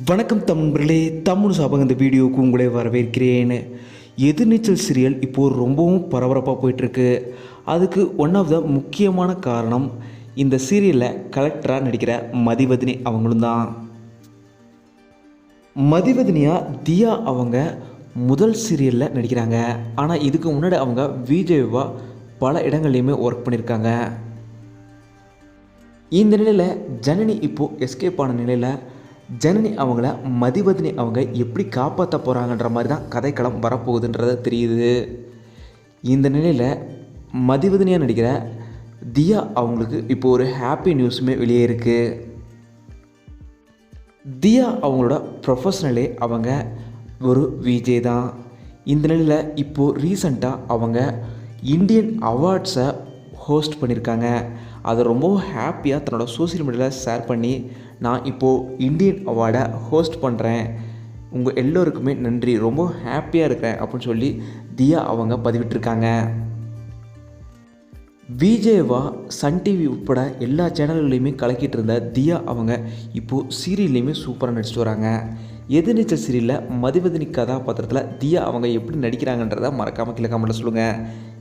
வணக்கம் தமிழர்களே தமிழ் சாபங்க இந்த வீடியோவுக்கு உங்களை வரவேற்கிறேன். எதிர்நீச்சல் சீரியல் இப்போது ரொம்பவும் பரபரப்பாக போயிட்டுருக்கு. அதுக்கு ஒன் ஆஃப் த முக்கியமான காரணம் இந்த சீரியலில் கலெக்டராக நடிக்கிற மதிவதினி அவங்களும் தான். மதிவதினியாக தியா அவங்க முதல் சீரியலில் நடிக்கிறாங்க. ஆனால் இதுக்கு முன்னாடி அவங்க விஜயவா பல இடங்கள்லையுமே ஒர்க் பண்ணியிருக்காங்க. இந்த நிலையில் ஜனனி இப்போது எஸ்கேப் ஆன நிலையில் ஜனனி அவங்கள மதிவதினி அவங்க எப்படி காப்பாற்ற போகிறாங்கன்ற மாதிரி தான் கதைக்களம் வரப்போகுதுன்றது தெரியுது. இந்த நிலையில் மதிவதினியாக நடிக்கிற தியா அவங்களுக்கு இப்போ ஒரு ஹாப்பி நியூஸுமே வெளியே இருக்குது தியா அவங்களோட ப்ரொஃபஷ்னலே அவங்க ஒரு விஜே தான். இந்த நிலையில் இப்போது ரீசண்டாக அவங்க இந்தியன் அவார்ட்ஸை ஹோஸ்ட் பண்ணியிருக்காங்க அதை ரொம்பவும் ஹாப்பியாக தன்னோட சோஷியல் மீடியாவில் ஷேர் பண்ணி நான் இப்போது இந்தியன் அவார்டை ஹோஸ்ட் பண்ணுறேன் உங்கள் எல்லோருக்குமே நன்றி. ரொம்ப ஹாப்பியாக இருக்கிறேன் அப்படின்னு சொல்லி தியா அவங்க பதிவிட்டிருக்காங்க. விஜேவா சன் டிவி உட்பட எல்லா சேனல்களையுமே கலக்கிட்டு இருந்த தியா அவங்க இப்போது சீரியல்லையுமே சூப்பராக நடிச்சிட்டு வராங்க. எதிர்நீச்சல் சீரியலில் மதிவதினி கதாபாத்திரத்தில் தியா அவங்க எப்படி நடிக்கிறாங்கன்றதை மறக்காமல் கீழே கமெண்ட்டில் சொல்லுங்கள்